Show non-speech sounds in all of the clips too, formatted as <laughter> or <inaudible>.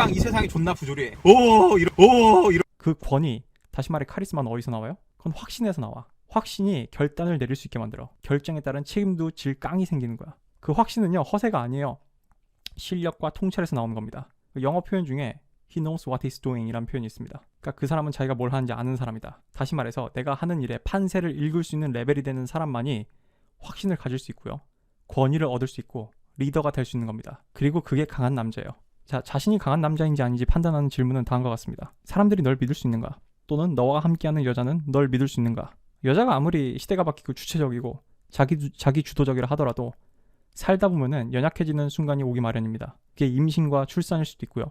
씨방 이 세상이 존나 부조리해. 오 이러 오 이러. 그 권위, 다시 말해 카리스마는 어디서 나와요? 그건 확신에서 나와. 확신이 결단을 내릴 수 있게 만들어. 결정에 따른 책임도 질 깡이 생기는 거야. 그 확신은요, 허세가 아니에요. 실력과 통찰에서 나오는 겁니다. 그 영어 표현 중에 he knows what he's doing 이라는 표현이 있습니다. 그러니까 그 사람은 자기가 뭘 하는지 아는 사람이다. 다시 말해서 내가 하는 일에 판세를 읽을 수 있는 레벨이 되는 사람만이 확신을 가질 수 있고요. 권위를 얻을 수 있고 리더가 될 수 있는 겁니다. 그리고 그게 강한 남자예요. 자, 자신이 강한 남자인지 아닌지 판단하는 질문은 다음과 같습니다. 사람들이 널 믿을 수 있는가? 또는 너와 함께하는 여자는 널 믿을 수 있는가? 여자가 아무리 시대가 바뀌고 주체적이고 자기 주- 자기 주도적이라 하더라도 살다 보면은 연약해지는 순간이 오기 마련입니다. 그게 임신과 출산일 수도 있고요.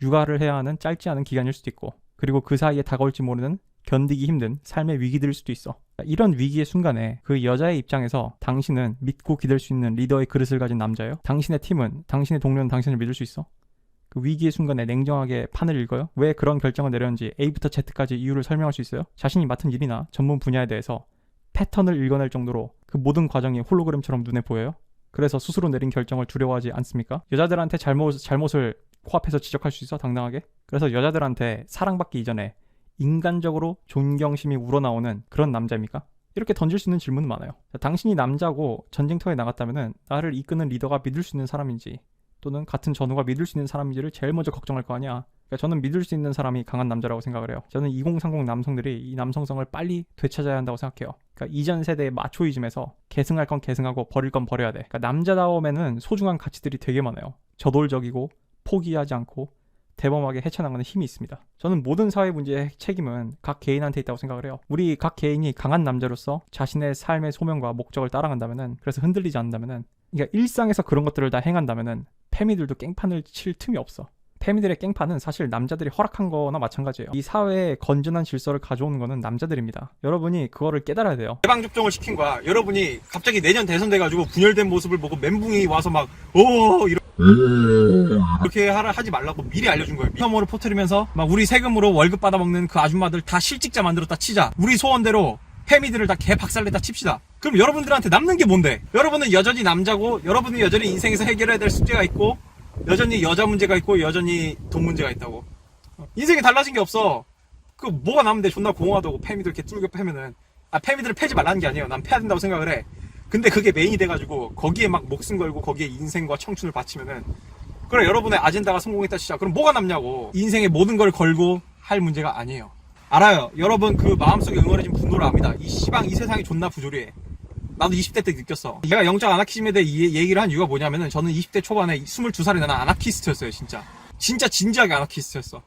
육아를 해야 하는 짧지 않은 기간일 수도 있고 그리고 그 사이에 다가올지 모르는 견디기 힘든 삶의 위기들일 수도 있어. 이런 위기의 순간에 그 여자의 입장에서 당신은 믿고 기댈 수 있는 리더의 그릇을 가진 남자예요. 당신의 팀은 당신의 동료는 당신을 믿을 수 있어. 그 위기의 순간에 냉정하게 판을 읽어요? 왜 그런 결정을 내렸는지 A부터 Z까지 이유를 설명할 수 있어요? 자신이 맡은 일이나 전문 분야에 대해서 패턴을 읽어낼 정도로 그 모든 과정이 홀로그램처럼 눈에 보여요? 그래서 스스로 내린 결정을 두려워하지 않습니까? 여자들한테 잘못, 잘못을 코앞에서 지적할 수 있어? 당당하게? 그래서 여자들한테 사랑받기 이전에 인간적으로 존경심이 우러나오는 그런 남자입니까? 이렇게 던질 수 있는 질문은 많아요. 자, 당신이 남자고 전쟁터에 나갔다면 나를 이끄는 리더가 믿을 수 있는 사람인지 또는 같은 전우가 믿을 수 있는 사람인지를 제일 먼저 걱정할 거 아니야. 그러니까 저는 믿을 수 있는 사람이 강한 남자라고 생각을 해요. 저는 2030 남성들이 이 남성성을 빨리 되찾아야 한다고 생각해요. 그러니까 이전 세대의 마초이즘에서 계승할 건 계승하고 버릴 건 버려야 돼. 그러니까 남자다움에는 소중한 가치들이 되게 많아요. 저돌적이고 포기하지 않고 대범하게 헤쳐나가는 힘이 있습니다. 저는 모든 사회 문제의 책임은 각 개인한테 있다고 생각을 해요. 우리 각 개인이 강한 남자로서 자신의 삶의 소명과 목적을 따라간다면은 그래서 흔들리지 않는다면은 그러니까 일상에서 그런 것들을 다 행한다면은 페미들도 깽판을 칠 틈이 없어. 페미들의 깽판은 사실 남자들이 허락한 거나 마찬가지예요. 이 사회에 건전한 질서를 가져오는 거는 남자들입니다. 여러분이 그거를 깨달아야 돼요. 예방 접종을 시킨 거야. 여러분이 갑자기 내년 대선 돼가지고 분열된 모습을 보고 멘붕이 와서 막 오 이러. 이렇게 하라 하지 말라고 미리 알려준 거예요. 혐오를 퍼뜨리면서 막 우리 세금으로 월급 받아먹는 그 아줌마들 다 실직자 만들었다 치자. 우리 소원대로 페미들을 다 개 박살냈다 칩시다. 그럼 여러분들한테 남는 게 뭔데? 여러분은 여전히 남자고 여러분은 여전히 인생에서 해결해야 될 숙제가 있고 여전히 여자 문제가 있고 여전히 돈 문제가 있다고. 인생이 달라진 게 없어. 그 뭐가 남는데 존나 공허하다고 페미들 이렇게 뚫겨 패면은 아 페미들을 패지 말라는 게 아니에요. 난 패야 된다고 생각을 해. 근데 그게 메인이 돼가지고 거기에 막 목숨 걸고 거기에 인생과 청춘을 바치면은 그래 여러분의 아젠다가 성공했다 치자. 그럼 뭐가 남냐고. 인생의 모든 걸 걸고 할 문제가 아니에요. 알아요. 여러분 그 마음속에 응어려진 분노를 압니다. 이 시방 이 세상이 존나 부조리해. 나도 20대 때 느꼈어. 내가 영적 아나키즘에 대해 이 얘기를 한 이유가 뭐냐면은 저는 20대 초반에 22살에 나는 아나키스트였어요, 진짜. 진짜 진지하게 아나키스트였어.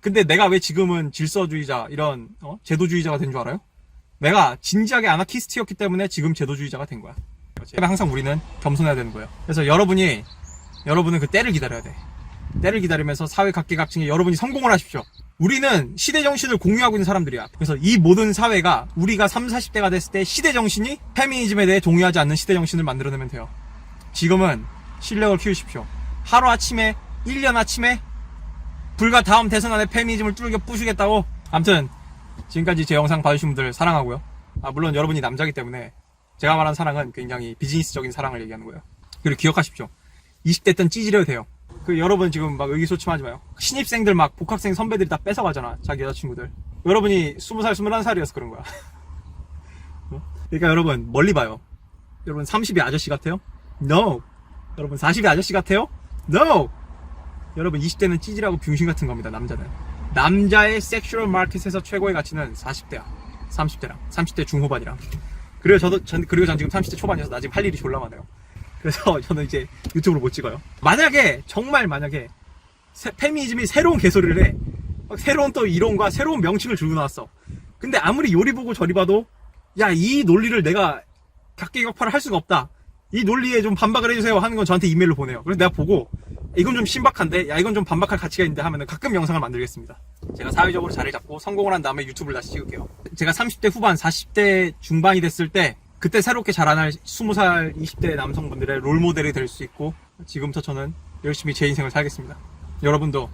근데 내가 왜 지금은 질서주의자, 이런, 어? 제도주의자가 된 줄 알아요? 내가 진지하게 아나키스트였기 때문에 지금 제도주의자가 된 거야. 항상 우리는 겸손해야 되는 거예요. 그래서 여러분이, 여러분은 그 때를 기다려야 돼. 때를 기다리면서 사회 각계각층에 여러분이 성공을 하십시오. 우리는 시대 정신을 공유하고 있는 사람들이야. 그래서 이 모든 사회가 우리가 3, 40대가 됐을 때 시대 정신이 페미니즘에 대해 동의하지 않는 시대 정신을 만들어내면 돼요. 지금은 실력을 키우십시오. 하루 아침에, 1년 아침에 불과 다음 대선 안에 페미니즘을 뚫겨 부수겠다고. 암튼 지금까지 제 영상 봐주신 분들 사랑하고요. 아, 물론 여러분이 남자기 때문에 제가 말한 사랑은 굉장히 비즈니스적인 사랑을 얘기하는 거예요. 그리고 기억하십시오. 20대 땐 찌질해도 돼요. 그 여러분 지금 막 의기소침하지 마요. 신입생들 막 복학생 선배들이 다 뺏어가잖아. 자기 여자친구들. 여러분이 20살, 21살이어서 그런 거야. <laughs> 어? 그러니까 여러분 멀리 봐요. 여러분 30이 아저씨 같아요? No. 여러분 40이 아저씨 같아요? No. 여러분 20대는 찌질하고 병신 같은 겁니다. 남자는. 남자의 섹슈얼 마켓에서 최고의 가치는 40대야. 30대랑 30대 중후반이랑. 그리고 저도 전 그리고 전 지금 30대 초반이어서 나 지금 할 일이 졸라 많아요. 그래서 <laughs> 저는 이제 유튜브로 못 찍어요. 만약에 정말 만약에 세- 페미니즘이 새로운 개소리를 해. 막 새로운 또 이론과 새로운 명칭을 들고 나왔어. 근데 아무리 요리 보고 저리 봐도 야 이 논리를 내가 각계격파를 할 수가 없다. 이 논리에 좀 반박을 해주세요 하는 건 저한테 이메일로 보내요. 그래서 내가 보고 이건 좀 신박한데 야 이건 좀 반박할 가치가 있는데 하면은 가끔 영상을 만들겠습니다. 제가 사회적으로 자리 잡고 성공을 한 다음에 유튜브를 다시 찍을게요. 제가 30대 후반, 40대 중반이 됐을 때 그때 새롭게 자라날 20살, 20대 남성분들의 롤모델이 될 수 있고 지금부터 저는 열심히 제 인생을 살겠습니다. 여러분도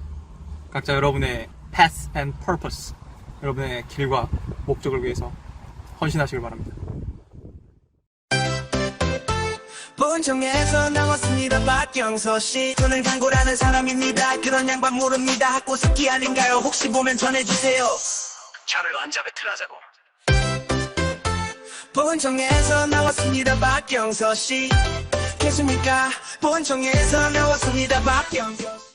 각자 여러분의 path and purpose 여러분의 길과 목적을 위해서 헌신하시길 바랍니다. 보은청에서 나왔습니다. 박경서 씨. 저는 강고라는 사람입니다. 그런 양반 모릅니다. 학고 습기 아닌가요? 혹시 보면 전해주세요. 차를 앉아 배틀하자고 보은청에서 나왔습니다 박경서 씨. 계십니까? 보은청에서 나왔습니다 박경서 씨